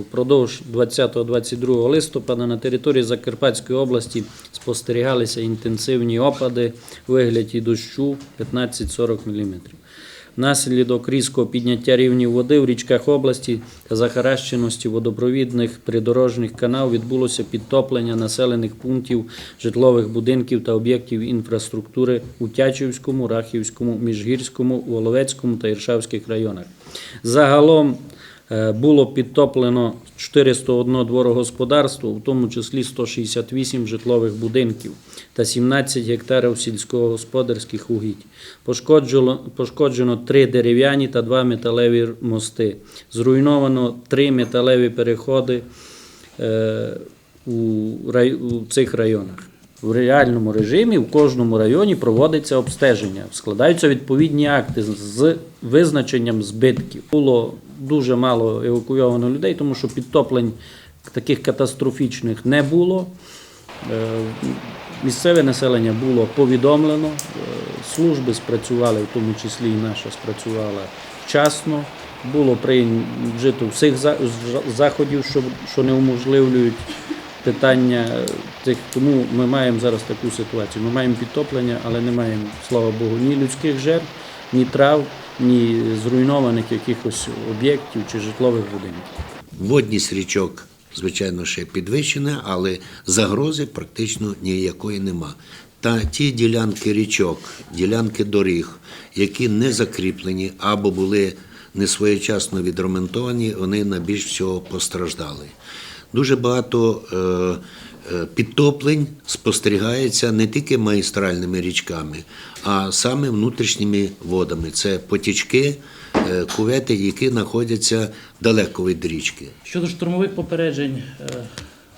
Впродовж 20-22 листопада на території Закарпатської області спостерігалися інтенсивні опади у вигляді дощу 15-40 мм. Внаслідок різкого підняття рівнів води в річках області та захаращеності водопровідних придорожних канав відбулося підтоплення населених пунктів, житлових будинків та об'єктів інфраструктури у Тячівському, Рахівському, Міжгірському, Воловецькому та Іршавських районах. Загалом було підтоплено 401 дворогосподарство, у тому числі 168 житлових будинків та 17 гектарів сільськогосподарських угідь. Пошкоджено, пошкоджено 3 дерев'яні та 2 металеві мости. Зруйновано 3 металеві переходи е, у, рай, у цих районах. В реальному режимі в кожному районі проводиться обстеження, складаються відповідні акти з- визначенням збитків. Було дуже мало евакуйовано людей, тому що підтоплень таких катастрофічних не було. Е, Місцеве населення було повідомлено, е, служби спрацювали, в тому числі і наша спрацювала вчасно. Було прийнято всіх заходів, що, не уможливлюють питання. Тому ми маємо зараз таку ситуацію. Ми маємо підтоплення, але не маємо, слава Богу, ні людських жертв, ні трав, ні зруйнованих якихось об'єктів чи житлових будинків. Водність річок, звичайно, ще підвищена, але загрози практично ніякої нема. Та ті ділянки річок, ділянки доріг, які не закріплені або були несвоєчасно відремонтовані, вони найбільш всього постраждали. Дуже багато е, е, підтоплень спостерігається не тільки магістральними річками, а саме внутрішніми водами. Це потічки, е, кувети, які знаходяться далеко від річки. Щодо штурмових попереджень,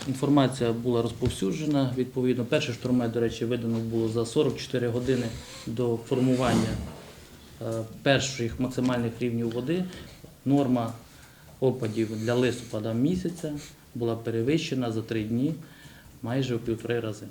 інформація була розповсюджена. Відповідно, перший штурмет, до речі, видано було за 44 години до формування перших максимальних рівнів води. Норма опадів для листопада місяця була перевищена за три дні майже у півтори рази.